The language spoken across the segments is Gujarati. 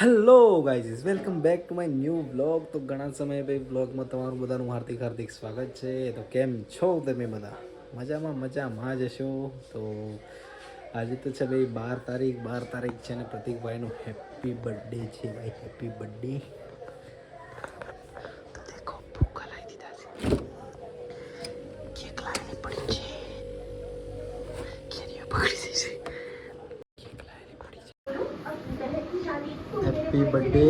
Hello guys, welcome back to my new blog તો ઘણા સમય ભાઈ બ્લોગમાં તમારું બધાનું હાર્દિક હાર્દિક સ્વાગત છે. તો કેમ છો તમે બધા? મજામાં મજામાં જ હશો? તો આજે તો છે ભાઈ બાર તારીખ બાર તારીખ છે ને પ્રતિકભાઈનો હેપી બર્થડે છે ભાઈ happy birthday happy birthday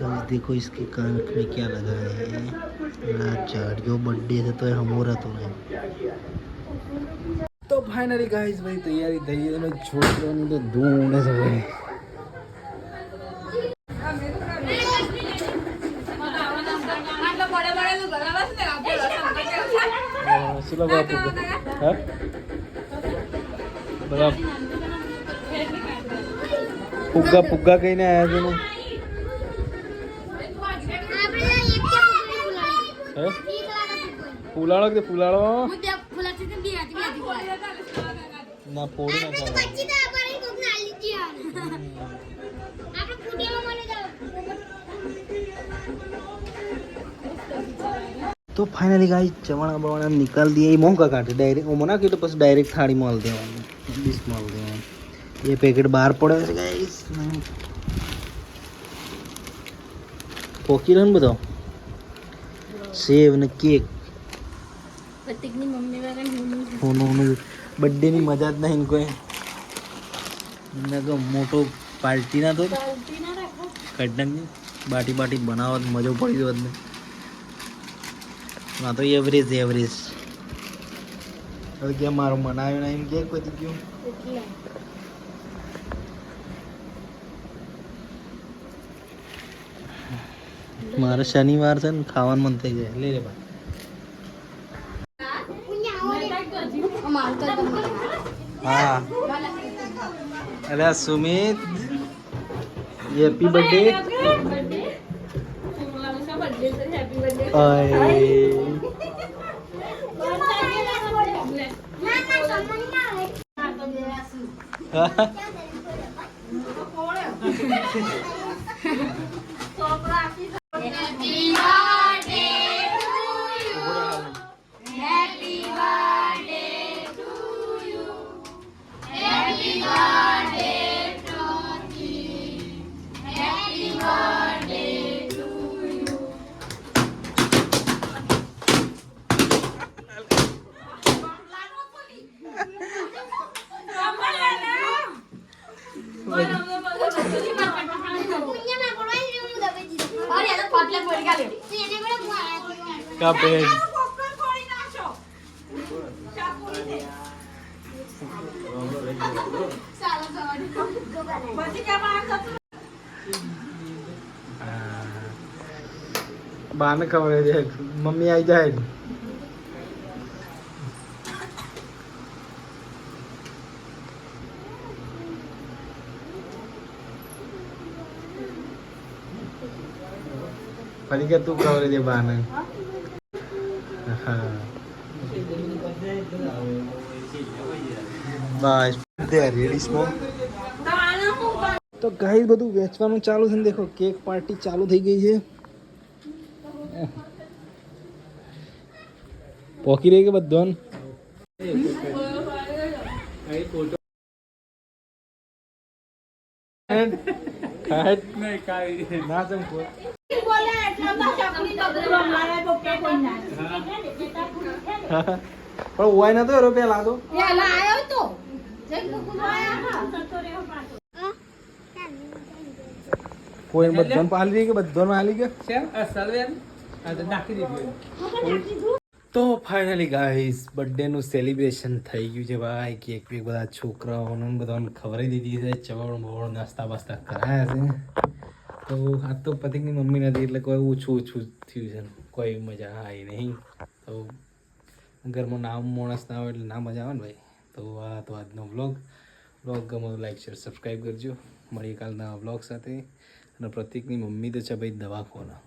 guys देखो इसके कान में क्या लगा है झाड़ियों बर्थडे से तो हमारा तो है તો ફાઇનલી ગાઈસ ભાઈ તૈયારી થઈ ગઈ અને છોકરાની તો ધૂળ છે ભાઈ શું ફુગ્ગા ફુગ્ગા કહીને આવ્યા છે ફૂલાળો કે ફૂલાળો ના, ફોડી ના તો ફાઇનલી ગાઈ ચવાણા બવાણા નિકાલ દઈએ. મોંઘા કાઢે ડાયરેક્ટ ઓ કે કીધું પછી ડાયરેક્ટ થાળી માલ દેવાનું. ડીશ માલ દેવાનું. એ પેકેટ બહાર પડે? છે ગાઈસ પોકી રહ્યો ને બધો? સેવ ને કેક. પ્રતિકની મમ્મી વાળા હોનું બર્થડેની મજા જ નહીં કોઈ. તો મોટો પાર્ટી ના તો. કડનકની બાટી બાટી બનાવવા મજો પડી ગયો ને ના તો એવરેજ એવરેજ હવે કે મારું મનાવ્યું ના એમ કે કોઈ ગયું મારે શનિવાર છે ને ખાવાનું મન થઈ જાય લે રે ભાઈ હા અરે સુમિત હેપી બર્થડે કાપે. બાને ખબર છે. મમ્મી આવી જાય. ફરી તું ખબર છે બાને બસ રેડી સ્મોક તો ગાઈસ બધું વેચવાનું ચાલુ છે ને દેખો કેક પાર્ટી ચાલુ થઈ ગઈ છે. પોકી રહી કે બધું ના પણ ઉવાય નતો એરો પેલા તો. કોઈ બધાને પાલી કે બધાને આલી કે? તો ફાઇનલી ગાઈસ બર્થડે નું સેલિબ્રેશન થઈ ગયું છે ભાઈ. કેક બેક બધા છોકરાઓને બધાને ખબર દીધી છે ચવણ બવણ નાસ્તા બાસ્તા કરાયા છે. તો આ તો પતિકની મમ્મી નથી એટલે કોઈ ઓછું ઓછું થયું છે કોઈ મજા આવી નહીં. તો ઘરમાં નામ માણસ ના આવે એટલે ના મજા આવે ને ભાઈ. તો આ તો આજનો વ્લોગ વ્લોગ ગમો લાઈક શેર સબસ્ક્રાઈબ કરજો. મળીએ કાલના વ્લોગ સાથે. અને પ્રતિકની મમ્મી તો છે ભાઈ દવાખાના.